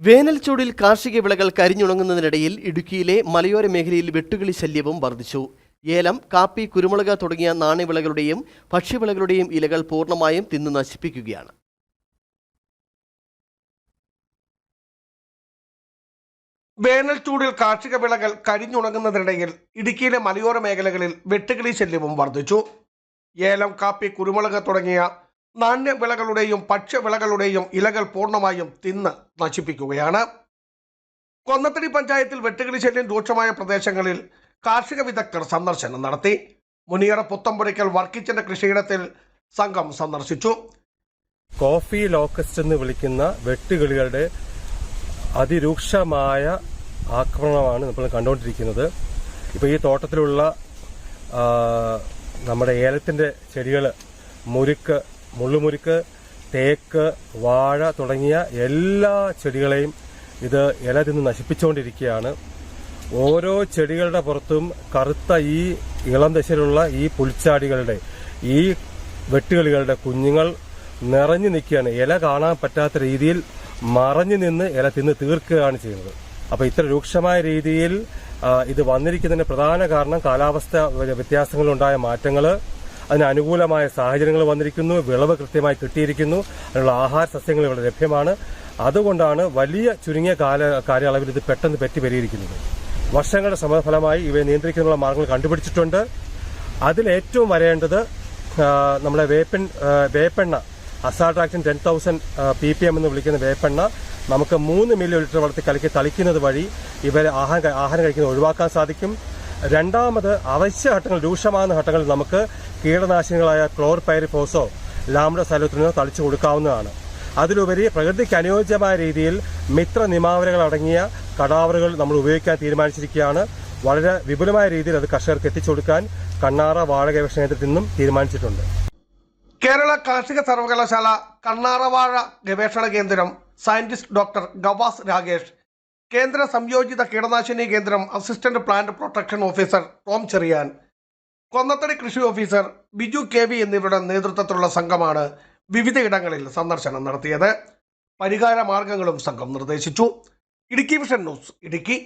വേനൽ ചൂടിൽ കാർഷിക വിളകൾ കരിഞ്ഞുണങ്ങുന്നതിനിടയിൽ ഇടുക്കിയിലെ മലയോര മേഖലയിൽ വെട്ടുകിളി ശല്യവും വർദ്ധിച്ചു. ഏലം കാപ്പി കുരുമുളക് തുടങ്ങിയ നാണ്യവിളകളുടെയും ഭക്ഷ്യവിളകളുടെയും ഇലകൾ പൂർണമായും തിന്നു നശിപ്പിക്കുകയാണ്. വേനൽ ചൂടിൽ കാർഷിക വിളകൾ കരിഞ്ഞുണങ്ങുന്നതിനിടയിൽ ഇടുക്കിയിലെ മലയോര മേഖലകളിൽ വെട്ടുകിളി ശല്യവും വർദ്ധിച്ചു. ഏലം കാപ്പി കുരുമുളക് തുടങ്ങിയ നാണ്യവിളകളുടെയും ഭക്ഷ്യവിളകളുടെയും ഇലകൾ പൂർണമായും തിന്ന് നശിപ്പിക്കുകയാണ്. കൊന്നത്തടി പഞ്ചായത്തിൽ വെട്ടുകിളി ശല്യം രൂക്ഷമായ പ്രദേശങ്ങളിൽ കാർഷിക വിദഗ്ധർ സന്ദർശനം നടത്തി. മുനിയറ പുത്തമ്പുരയ്ക്കൽ വർക്കിച്ചന്റെ കൃഷിയിടത്തിൽ സംഘം സന്ദർശിച്ചു. കോഫി ലോക്കസ്റ്റ് എന്ന് വിളിക്കുന്ന വെട്ടുകിളികളുടെ അതിരൂക്ഷമായ ആക്രമണമാണ് നമ്മൾ കണ്ടുകൊണ്ടിരിക്കുന്നത്. ഇപ്പോൾ ഈ തോട്ടത്തിലുള്ള നമ്മുടെ ഏലത്തിന്റെ ചെടികൾ മുരുക്ക് മുള്ളുമുരുക്ക് തേക്ക് വാഴ തുടങ്ങിയ എല്ലാ ചെടികളെയും ഇത് ഇല തിന്ന് നശിപ്പിച്ചുകൊണ്ടിരിക്കുകയാണ്. ഓരോ ചെടികളുടെ പുറത്തും കറുത്ത ഈ ഇളം ദശയിലുള്ള ഈ പുൽച്ചാടികളുടെ ഈ വെട്ടുകളികളുടെ കുഞ്ഞുങ്ങൾ നിറഞ്ഞു നിൽക്കുകയാണ്. ഇല കാണാൻ പറ്റാത്ത രീതിയിൽ മറഞ്ഞു നിന്ന് ഇല തിന്ന് തീർക്കുകയാണ് ചെയ്യുന്നത്. അപ്പോൾ ഇത്ര രൂക്ഷമായ രീതിയിൽ ഇത് വന്നിരിക്കുന്നതിന്റെ പ്രധാന കാരണം കാലാവസ്ഥ വ്യത്യാസങ്ങളുണ്ടായ മാറ്റങ്ങൾ അതിന് അനുകൂലമായ സാഹചര്യങ്ങൾ വന്നിരിക്കുന്നു. വിളവ് കൃത്യമായി കിട്ടിയിരിക്കുന്നു. അതിനുള്ള ആഹാര സസ്യങ്ങൾ ഇവിടെ ലഭ്യമാണ്. അതുകൊണ്ടാണ് വലിയ ചുരുങ്ങിയ കാല കാലയളവിൽ ഇത് പെട്ടെന്ന് പെറ്റി പരിഹരിക്കുന്നത് വർഷങ്ങളുടെ സമഫലമായി ഇവയെ നിയന്ത്രിക്കാനുള്ള മാർഗങ്ങൾ കണ്ടുപിടിച്ചിട്ടുണ്ട്. അതിലേറ്റവും വരേണ്ടത് നമ്മുടെ വേപ്പൻ വേപ്പെണ്ണ azadirachtin ten thousand P P M എന്ന് വിളിക്കുന്ന വേപ്പെണ്ണ നമുക്ക് മൂന്ന് മില്ലി ലിറ്റർ വളർത്തി കലക്കി തളിക്കുന്നത് വഴി ഇവരെ ആഹാരം ആഹാരം കഴിക്കുന്നത് ഒഴിവാക്കാൻ സാധിക്കും. രണ്ടാമത് അവശ്യ ഘട്ടങ്ങൾ രൂക്ഷമാകുന്ന ഘട്ടങ്ങളിൽ നമുക്ക് കീടനാശിനികളായ ക്ലോർ പൈരിഫോസോ ലാംഡ സലോത്തിനോ തളിച്ചു കൊടുക്കാവുന്നതാണ്. അതിലുപരി പ്രകൃതിക്ക് അനുയോജ്യമായ രീതിയിൽ മിത്ര നിമാവരകൾ അടങ്ങിയ കടാവറുകൾ നമ്മൾ ഉപയോഗിക്കാൻ തീരുമാനിച്ചിരിക്കുകയാണ്. വളരെ വിപുലമായ രീതിയിൽ അത് കർഷകർക്ക് എത്തിച്ചു കൊടുക്കാൻ കണ്ണാറ വാഴ ഗവേഷണ കേന്ദ്രത്തിൽ നിന്നും തീരുമാനിച്ചിട്ടുണ്ട്. കേരള കാർഷിക സർവകലാശാല കണ്ണാറ വാഴ ഗവേഷണ കേന്ദ്രം സയന്റിസ്റ്റ് ഡോക്ടർ ഗവാസ് രാകേഷ് കേന്ദ്ര സംയോജിത കീടനാശിനി കേന്ദ്രം assistant plant protection officer Tom Cheriyan Konnathady കൃഷി ഓഫീസർ ബിജു കെ വി എന്നിവരുടെ നേതൃത്വത്തിലുള്ള സംഘമാണ് വിവിധയിടങ്ങളിൽ സന്ദർശനം നടത്തിയത്. പരിഹാര മാർഗങ്ങളും സംഘം നിർദ്ദേശിച്ചു. Idukki Vision News Idukki.